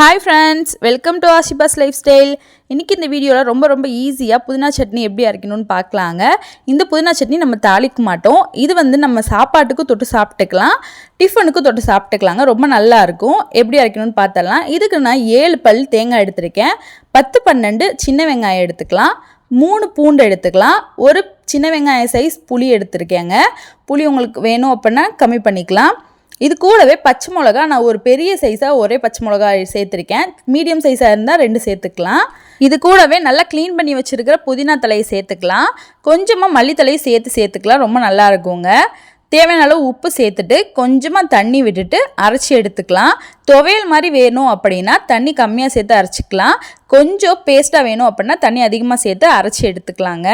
Hi friends welcome to Ashiba's life style இன்றைக்கி இந்த வீடியோவில் ரொம்ப ரொம்ப ஈஸியாக புதினா சட்னி எப்படி அரைக்கணும்னு பார்க்கலாங்க. இந்த புதினா சட்னி நம்ம தாளிக்க மாட்டோம். இது வந்து நம்ம சாப்பாட்டுக்கும் தொட்டு சாப்பிட்டுக்கலாம். டிஃபனுக்கும் தொட்டு சாப்பிட்டுக்கலாங்க. ரொம்ப நல்லாயிருக்கும் எப்படி அரைக்கணும்னு பார்த்தலாம் இதுக்கு நான் ஏழு பல் தேங்காய் எடுத்திருக்கேன். பத்து பன்னெண்டு சின்ன வெங்காயம் எடுத்துக்கலாம். மூணு பூண்டு எடுத்துக்கலாம். ஒரு சின்ன வெங்காய சைஸ் புளி எடுத்திருக்கேங்க. புளி உங்களுக்கு வேணும் அப்படின்னா கம்மி பண்ணிக்கலாம். இது கூடவே பச்சை மிளகா நான் ஒரு பெரிய சைஸாக ஒரே பச்சை மிளகா சேர்த்துருக்கேன். மீடியம் சைஸாக இருந்தால் ரெண்டு சேர்த்துக்கலாம். இது கூடவே நல்லா க்ளீன் பண்ணி வச்சுருக்கிற புதினா தலையை சேர்த்துக்கலாம். கொஞ்சமாக மல்லித்தலையை சேர்த்து சேர்த்துக்கலாம் ரொம்ப நல்லா இருக்குங்க. தேவையான அளவு உப்பு சேர்த்துட்டு கொஞ்சமாக தண்ணி விட்டுட்டு அரைச்சி எடுத்துக்கலாம். துவையல் மாதிரி வேணும் அப்படின்னா தண்ணி கம்மியாக சேர்த்து அரைச்சிக்கலாம். கொஞ்சம் பேஸ்ட்டாக வேணும் அப்படின்னா தண்ணி அதிகமாக சேர்த்து அரைச்சி எடுத்துக்கலாங்க.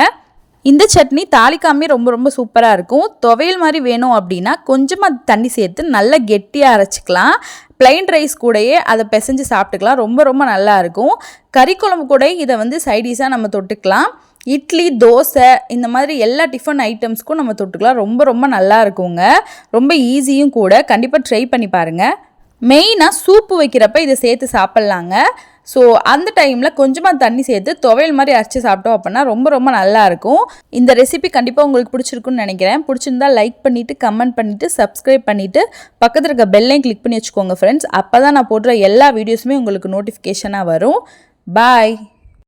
இந்த சட்னி தாளிக்காமே ரொம்ப ரொம்ப சூப்பராக இருக்கும். துவையல் மாதிரி வேணும் அப்படின்னா கொஞ்சமாக தண்ணி சேர்த்து நல்லா கெட்டியாக அரைச்சிக்கலாம். பிளைன் ரைஸ் கூடயே அதை பிசைஞ்சு சாப்பிட்டுக்கலாம். ரொம்ப ரொம்ப நல்லா இருக்கும். கறி குழம்பு கூட இதை வந்து சைடிஷாக நம்ம தொட்டுக்கலாம். இட்லி தோசை இந்த மாதிரி எல்லா டிஃபன் ஐட்டம்ஸ்க்கும் நம்ம தொட்டுக்கலாம். ரொம்ப ரொம்ப நல்லா இருக்குங்க. ரொம்ப ஈஸியும் கூட. கண்டிப்பாக ட்ரை பண்ணி பாருங்கள் மெயினாக சூப்பு வைக்கிறப்ப இதை சேர்த்து சாப்பிட்லாங்க. ஸோ அந்த டைமில் கொஞ்சமாக தண்ணி சேர்த்து துவையல் மாதிரி அரைச்சி சாப்பிட்டோம் அப்படின்னா ரொம்ப ரொம்ப நல்லாயிருக்கும் இந்த ரெசிபி கண்டிப்பாக உங்களுக்கு பிடிச்சிருக்குன்னு நினைக்கிறேன். பிடிச்சிருந்தா லைக் பண்ணிவிட்டு கமெண்ட் பண்ணிவிட்டு சப்ஸ்கிரைப் பண்ணிவிட்டு பக்கத்தில் இருக்க பெல்லையும் கிளிக் பண்ணி வச்சுக்கோங்க ஃப்ரெண்ட்ஸ் அப்போ தான் நான் போடுற எல்லா வீடியோஸுமே உங்களுக்கு நோட்டிஃபிகேஷனாக வரும். பாய்